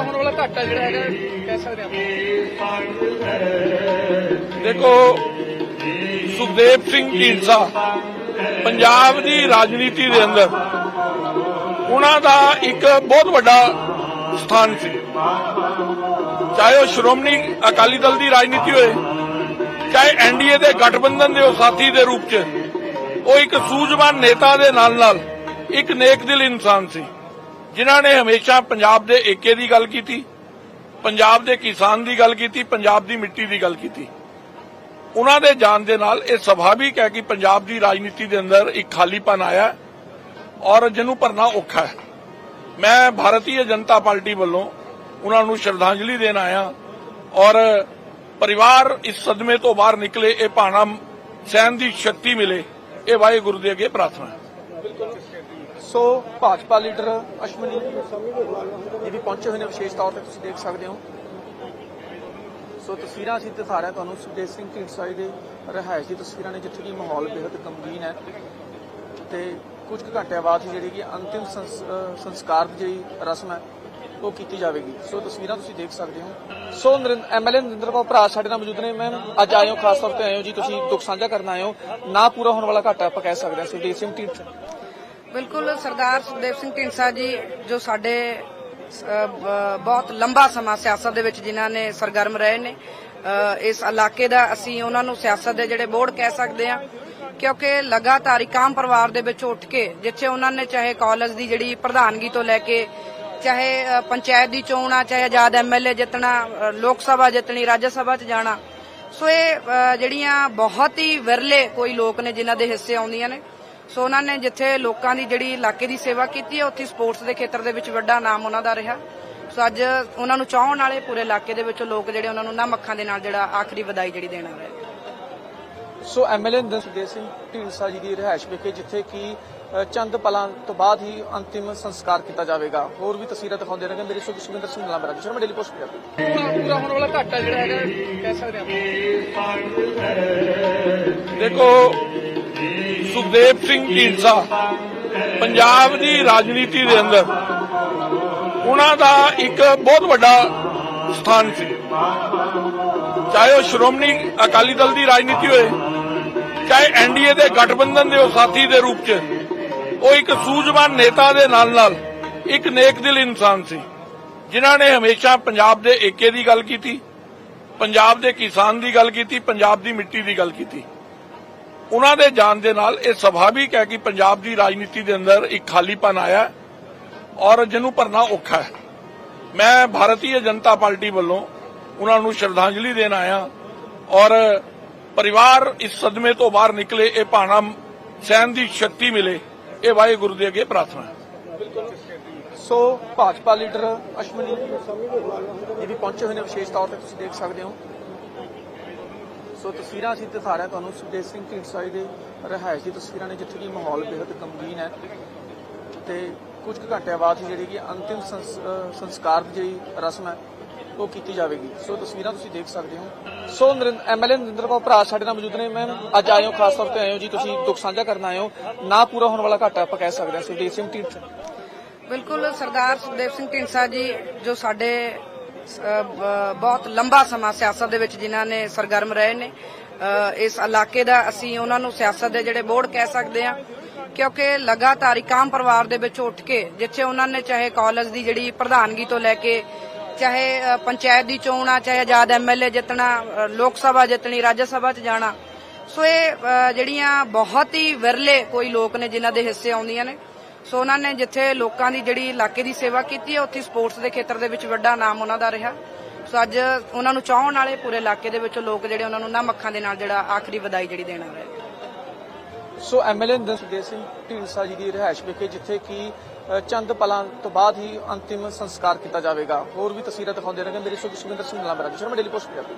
ਪੂਰਾ ਹੋਣ ਵਾਲਾ ਘਾਟਾ ਜਿਹੜਾ ਹੈਗਾ, ਕਹਿ ਸਕਦੇ ਆਪਾਂ ਦੇਖੋ, ਸੁਖਦੇਵ ਸਿੰਘ ਢੀਂਡਸਾ ਪੰਜਾਬ ਦੀ ਰਾਜਨੀਤੀ ਦੇ ਅੰਦਰ ਉਹਨਾਂ ਦਾ ਇੱਕ ਬਹੁਤ ਵੱਡਾ ਸਥਾਨ ਸੀ। ਚਾਹੇ ਉਹ ਸ਼੍ਰੋਮਣੀ ਅਕਾਲੀ ਦਲ ਦੀ ਰਾਜਨੀਤੀ ਹੋਏ, ਚਾਹੇ ਐਨਡੀਏ ਦੇ ਗਠਬੰਧਨ ਦੇ ਉਹ ਸਾਥੀ ਦੇ ਰੂਪ 'ਚ, ਉਹ ਇੱਕ ਸੂਝਵਾਨ ਨੇਤਾ ਦੇ ਨਾਲ ਨਾਲ ਇੱਕ ਨੇਕ ਦਿਲ ਇਨਸਾਨ ਸੀ। ਜਿਨ੍ਹਾਂ ਨੇ ਹਮੇਸ਼ਾ ਪੰਜਾਬ ਦੇ ਏਕੇ ਦੀ ਗੱਲ ਕੀਤੀ, ਪੰਜਾਬ ਦੇ ਕਿਸਾਨ ਦੀ ਗੱਲ ਕੀਤੀ, ਪੰਜਾਬ ਦੀ ਮਿੱਟੀ ਦੀ ਗੱਲ ਕੀਤੀ। ਉਹਨਾਂ ਦੇ ਜਾਣ ਦੇ ਨਾਲ ਇਹ ਸੁਭਾਵਿਕ ਹੈ ਕਿ ਪੰਜਾਬ ਦੀ ਰਾਜਨੀਤੀ ਦੇ ਅੰਦਰ ਇੱਕ ਖਾਲੀਪਨ ਆਇਆ ਔਰ ਜਿਹਨੂੰ ਭਰਨਾ ਔਖਾ ਹੈ। ਮੈਂ ਭਾਰਤੀ ਜਨਤਾ ਪਾਰਟੀ ਵੱਲੋਂ ਉਹਨਾਂ ਨੂੰ ਸ਼ਰਧਾਂਜਲੀ ਦੇਣ ਆਇਆ ਔਰ ਪਰਿਵਾਰ ਇਸ ਸਦਮੇ ਤੋਂ ਬਾਹਰ ਨਿਕਲੇ, ਇਹ ਭਾਣਾ ਸਹਿਣ ਦੀ ਸ਼ਕਤੀ ਮਿਲੇ, ਇਹ ਵਾਹਿਗੁਰੂ ਦੇ ਅੱਗੇ ਪ੍ਰਾਰਥਨਾ ਹੈ। ਸੋ ਭਾਜਪਾ ਲੀਡਰ ਅਸ਼ਮਨੀ ਇਹ ਵੀ ਪਹੁੰਚੇ ਹੋਏ ਨੇ ਵਿਸ਼ੇਸ਼ ਤੌਰ ਤੇ ਤੁਸੀਂ ਦੇਖ ਸਕਦੇ ਹੋ। ਸੋ ਤਸਵੀਰਾਂ ਅਸੀਂ ਦਿਖਾ ਰਹੇ ਤੁਹਾਨੂੰ ਸੁਖਦੇਵ ਸਿੰਘ ਢੀਂਡਸਾ ਜੀ ਦੇ ਰਿਹਾਇਸ਼ ਦੀ ਤਸਵੀਰਾਂ ਨੇ, ਜਿੱਥੇ ਕਿ ਮਾਹੌਲ ਬੇहद ਗਮਗੀਨ ਹੈ ਤੇ ਕੁਝ ਕੁ ਘੰਟਿਆਂ ਬਾਅਦ ਹੀ ਜਿਹੜੀ ਕਿ ਅੰਤਿਮ ਸੰਸਕਾਰ ਦੀ ਜਿਹੜੀ ਰਸਮ ਹੈ, ਉਹ ਕੀਤੀ ਜਾਵੇਗੀ। ਸੋ ਤਸਵੀਰਾਂ ਤੁਸੀਂ ਦੇਖ ਸਕਦੇ ਹੋ। ਸੋ ਐਮਐਲਏ ਨਰਿੰਦਰ ਕੌਰ ਭਰਾ ਸਾਡੇ ਨਾਲ ਮੌਜੂਦ ਨੇ। ਮੈਮ, ਅੱਜ ਆਏ ਖਾਸ ਤੌਰ ਤੇ ਆਏ ਹੋ ਜੀ, ਤੁਸੀਂ ਦੁੱਖ ਸਾਂਝਾ ਕਰਨ ਆਏ ਨਾ ਪੂਰਾ ਹੋਣ ਵਾਲਾ ਘਾਟਾ ਆਪਾਂ ਕਹਿ ਸਕਦੇ ਹਾਂ। ਸੁਖਦੇਵ ਸਿੰਘ ਢੀਂਡਸਾ। ਬਿਲਕੁਲ ਸਰਦਾਰ ਸੁਖਦੇਵ ਸਿੰਘ ਢੀਂਡਸਾ ਜੀ, ਜੋ ਸਾਡੇ ਬਹੁਤ ਲੰਬਾ ਸਮਾਂ ਸਿਆਸਤ ਦੇ ਵਿੱਚ ਜਿਨ੍ਹਾਂ ਨੇ ਸਰਗਰਮ ਰਹੇ ਨੇ ਇਸ ਇਲਾਕੇ ਦਾ ਅਸੀਂ ਉਹਨਾਂ ਨੂੰ ਸਿਆਸਤ ਦੇ ਜਿਹੜੇ ਬੋਰਡ ਕਹਿ ਸਕਦੇ ਹਾਂ, ਕਿਉਂਕਿ ਲਗਾਤਾਰ ਇਕਾਮ ਪਰਿਵਾਰ ਦੇ ਵਿੱਚ ਉੱਠ ਕੇ, ਜਿੱਥੇ ਉਹਨਾਂ ਨੇ ਚਾਹੇ ਕਾਲਜ ਦੀ ਜਿਹੜੀ ਪ੍ਰਧਾਨਗੀ ਤੋਂ ਲੈ ਕੇ, ਚਾਹੇ ਪੰਚਾਇਤ ਦੀ ਚੋਣ ਆ, ਚਾਹੇ ਆਜ਼ਾਦ ਐਮਐਲਏ ਜਿੱਤਣਾ ਲੋਕ ਸਭਾ ਜਿੱਤਣੀ, ਰਾਜ ਸਭਾ 'ਚ ਜਾਣਾ, ਸੋ ਇਹ ਜਿਹੜੀਆਂ ਬਹੁਤ ਹੀ ਵਿਰਲੇ ਕੋਈ ਲੋਕ ਨੇ ਜਿਨ੍ਹਾਂ ਦੇ ਹਿੱਸੇ ਆਉਂਦੀਆਂ ਨੇ ਸੋ ਉਹਨਾਂ ਨੇ ਜਿੱਥੇ ਲੋਕਾਂ ਦੀ ਜਿਹੜੀ ਇਲਾਕੇ ਦੀ ਸੇਵਾ ਕੀਤੀ ਹੈ ਉੱਥੇ ਸਪੋਰਟਸ ਦੇ ਖੇਤਰ ਦੇ ਵਿੱਚ ਵੱਡਾ ਨਾਮ ਉਹਨਾਂ ਦਾ ਰਿਹਾ। ਸੋ ਅੱਜ ਉਹਨਾਂ ਨੂੰ ਚਾਹਣ ਵਾਲੇ ਪੂਰੇ ਇਲਾਕੇ ਦੇ ਵਿੱਚੋਂ ਲੋਕ ਜਿਹੜੇ ਉਹਨਾਂ ਨੂੰ ਨਮ ਅੱਖਾਂ ਦੇ ਨਾਲ ਜਿਹੜਾ ਆਖਰੀ ਵਧਾਈ ਜਿਹੜੀ ਦੇਣ ਰਹੇ ਸੋ ਐਮਐਲਏ ਨਰਿੰਦਰ ਸਿੰਘ ਢੀਂਡਸਾ ਜੀ ਦੀ ਰਿਹਾਇਸ਼ ਵਿਖੇ ਜਿੱਥੇ ਕਿ ਚੰਦ ਪਲਾਂ ਤੋਂ ਬਾਅਦ ਹੀ ਅੰਤਿਮ ਸੰਸਕਾਰ ਕੀਤਾ ਜਾਵੇਗਾ। ਹੋਰ ਵੀ ਤਸਵੀਰਾਂ ਦਿਖਾਉਂਦੇ ਰਹਿਣਗੇ ਮੇਰੇ ਸੋ ਸੁਖਵਿੰਦਰ ਸਿੰਘ ਲਾਂਬਰਾ ਜੀ ਸ਼ਰਮਾ ਡੇਲੀ ਪੋਸਟ ਪੰਜਾਬੀ ਪੂਰਾ ਪੂਰਾ ਹੋਣ ਵਾਲਾ ਘਾਟਾ ਜਿਹੜਾ ਹੈਗਾ ਕਹਿ ਸਕਦੇ ਆਪਾਂ ਦੇਖੋ ਸੁਖਦੇਵ ਸਿੰਘ ਢੀਂਡਸਾ, ਪੰਜਾਬ ਦੀ ਰਾਜਨੀਤੀ ਦੇ ਅੰਦਰ, ਉਹਨਾਂ ਦਾ ਇੱਕ ਬਹੁਤ ਵੱਡਾ ਸਥਾਨ ਸੀ। ਚਾਹੇ ਉਹ ਸ਼੍ਰੋਮਣੀ ਅਕਾਲੀ ਦਲ ਦੀ ਰਾਜਨੀਤੀ ਹੋਏ, ਚਾਹੇ ਐਨਡੀਏ ਦੇ ਗਠਬੰਧਨ ਦੇ ਉਹ ਸਾਥੀ ਦੇ ਰੂਪ 'ਚ, ਉਹ ਇੱਕ ਸੂਝਵਾਨ ਨੇਤਾ ਦੇ ਨਾਲ ਨਾਲ ਇੱਕ ਨੇਕ ਦਿਲ ਇਨਸਾਨ ਸੀ, ਜਿਨ੍ਹਾਂ ਨੇ ਹਮੇਸ਼ਾ ਪੰਜਾਬ ਦੇ ਏਕੇ ਦੀ ਗੱਲ ਕੀਤੀ, ਪੰਜਾਬ ਦੇ ਕਿਸਾਨ ਦੀ ਗੱਲ ਕੀਤੀ, ਪੰਜਾਬ ਦੀ ਮਿੱਟੀ ਦੀ ਗੱਲ ਕੀਤੀ। ਉਹਨਾਂ ਦੇ ਜਾਣ ਦੇ ਨਾਲ ਇਹ ਸੁਭਾਵਿਕ ਹੈ ਕਿ ਪੰਜਾਬ ਦੀ ਰਾਜਨੀਤੀ ਦੇ ਅੰਦਰ ਇੱਕ ਖਾਲੀਪਨ ਆਇਆ ਔਰ ਜਿਹਨੂੰ ਭਰਨਾ ਔਖਾ ਹੈ। ਮੈਂ ਭਾਰਤੀ ਜਨਤਾ ਪਾਰਟੀ ਵੱਲੋਂ ਉਹਨਾਂ ਨੂੰ ਸ਼ਰਧਾਂਜਲੀ ਦੇਣ ਆਇਆ ਔਰ ਪਰਿਵਾਰ ਇਸ ਸਦਮੇ ਤੋਂ ਬਾਹਰ ਨਿਕਲੇ, ਇਹ ਭਾਣਾ ਸਹਿਣ ਦੀ ਸ਼ਕਤੀ ਮਿਲੇ, ਇਹ ਵਾਹਿਗੁਰੂ ਦੇ ਅੱਗੇ ਪ੍ਰਾਰਥਨਾ ਹੈ। ਸੋ ਭਾਜਪਾ ਲੀਡਰ ਅਸ਼ਮਨੀ ਇਹ ਵੀ ਪਹੁੰਚੇ ਹੋਏ ਨੇ, ਵਿਸ਼ੇਸ਼ ਤੌਰ ਤੇ ਤੁਸੀਂ ਦੇਖ ਸਕਦੇ ਹੋ। ਸੋ ਤਸਵੀਰਾਂ ਅਸੀਂ ਦਿਖਾ ਰਹੇ ਤੁਹਾਨੂੰ ਸੁਖਦੇਵ ਸਿੰਘ ਢੀਂਡਸਾ ਦੇ ਰਿਹਾਇਸ਼ ਦੀ ਤਸਵੀਰਾਂ ਨੇ, ਜਿੱਥੇ ਕਿ ਮਾਹੌਲ ਬੇहद ਗਮਗੀਨ ਹੈ ਤੇ ਕੁਝ ਕੁ ਘੰਟਿਆਂ ਬਾਅਦ ਜਿਹੜੀ ਕਿ ਅੰਤਿਮ ਸੰਸਕਾਰ ਦੀ ਜਿਹੜੀ ਰਸਮ ਹੈ, ਉਹ ਕੀਤੀ ਜਾਵੇਗੀ। ਸੋ ਤਸਵੀਰਾਂ ਤੁਸੀਂ ਦੇਖ ਸਕਦੇ ਹੋ। ਸੋ ਐਮਐਲਏ ਨਰਿੰਦਰ ਕੌਰ ਭਰਾ ਸਾਡੇ ਨਾਲ ਮੌਜੂਦ ਨੇ। ਮੈਮ ਅੱਜ ਆਏ ਹੋ, ਖਾਸ ਤੌਰ ਤੇ ਆਏ ਹੋ ਜੀ, ਤੁਸੀਂ ਦੁੱਖ ਸਾਂਝਾ ਕਰਨ ਆਏ ਹੋ। ਨਾ ਪੂਰਾ ਹੋਣ ਵਾਲਾ ਘਾਟਾ ਆਪਾਂ ਕਹਿ ਸਕਦੇ ਹਾਂ ਸੁਖਦੇਵ ਸਿੰਘ ਢੀਂਡਸਾ ਬਿਲਕੁਲ, ਸਰਦਾਰ ਸੁਖਦੇਵ ਸਿੰਘ ਢੀਂਡਸਾ ਜੀ, ਜੋ ਸਾਡੇ ਬਹੁਤ ਲੰਬਾ ਸਮਾਂ ਸਿਆਸਤ ਦੇ ਵਿੱਚ ਜਿਨ੍ਹਾਂ ਨੇ ਸਰਗਰਮ ਰਹੇ ਨੇ। ਇਸ ਇਲਾਕੇ ਦਾ ਅਸੀਂ ਉਹਨਾਂ ਨੂੰ ਸਿਆਸਤ ਦੇ ਜਿਹੜੇ ਬੋਰਡ ਕਹਿ ਸਕਦੇ ਹਾਂ, ਕਿਉਂਕਿ ਲਗਾਤਾਰ ਇਕਾਮ ਪਰਿਵਾਰ ਦੇ ਵਿੱਚ ਉੱਠ ਕੇ ਜਿੱਥੇ ਉਹਨਾਂ ਨੇ ਚਾਹੇ ਕਾਲਜ ਦੀ ਜਿਹੜੀ ਪ੍ਰਧਾਨਗੀ ਤੋਂ ਲੈ ਕੇ ਚਾਹੇ ਪੰਚਾਇਤ ਦੀ ਚੋਣ ਆ, ਚਾਹੇ ਆਜ਼ਾਦ ਐਮਐਲਏ ਜਿੱਤਣਾ ਲੋਕ ਸਭਾ ਜਿੱਤਣੀ, ਰਾਜ ਸਭਾ 'ਚ ਜਾਣਾ। ਸੋ ਇਹ ਜਿਹੜੀਆਂ ਬਹੁਤ ਹੀ ਵਿਰਲੇ ਕੋਈ ਲੋਕ ਨੇ ਜਿਨ੍ਹਾਂ ਦੇ ਹਿੱਸੇ ਆਉਂਦੀਆਂ ਨੇ। ਸੋ ਉਹਨਾਂ ਨੇ ਜਿੱਥੇ ਲੋਕਾਂ ਦੀ ਜਿਹੜੀ ਇਲਾਕੇ ਦੀ ਸੇਵਾ ਕੀਤੀ ਹੈ, ਉੱਥੇ ਸਪੋਰਟਸ ਦੇ ਖੇਤਰ ਦੇ ਵਿੱਚ ਵੱਡਾ ਨਾਮ ਉਹਨਾਂ ਦਾ ਰਿਹਾ। ਸੋ ਅੱਜ ਉਹਨਾਂ ਨੂੰ ਚਾਹਣ ਵਾਲੇ ਪੂਰੇ ਇਲਾਕੇ ਦੇ ਵਿੱਚੋਂ ਲੋਕ ਜਿਹੜੇ ਉਹਨਾਂ ਨੂੰ ਨਮ ਅੱਖਾਂ ਦੇ ਨਾਲ ਜਿਹੜਾ ਆਖਰੀ ਵਧਾਈ ਜਿਹੜੀ ਦੇਣ ਆ ਰਹੇ ਸੋ ਐਮਐਲਏ ਨਰਿੰਦਰ ਸਿੰਘ ਢੀਂਡਸਾ ਜੀ ਦੀ ਰਿਹਾਇਸ਼ ਵਿਖੇ, ਜਿੱਥੇ ਕਿ ਚੰਦ ਪਲਾਂ ਤੋਂ ਬਾਅਦ ਹੀ ਅੰਤਿਮ ਸੰਸਕਾਰ ਕੀਤਾ ਜਾਵੇਗਾ। ਹੋਰ ਵੀ ਤਸਵੀਰਾਂ ਦਿਖਾਉਂਦੇ ਰਹਿਣਗੇ ਮੇਰੇ ਸੋ ਸੁਖਵਿੰਦਰ ਸਿੰਘ ਲਾਂਬਰਾ ਜੀ ਸ਼ਰਮਾ ਡੇਲੀ ਪੋਸਟ ਪੰਜਾਬੀ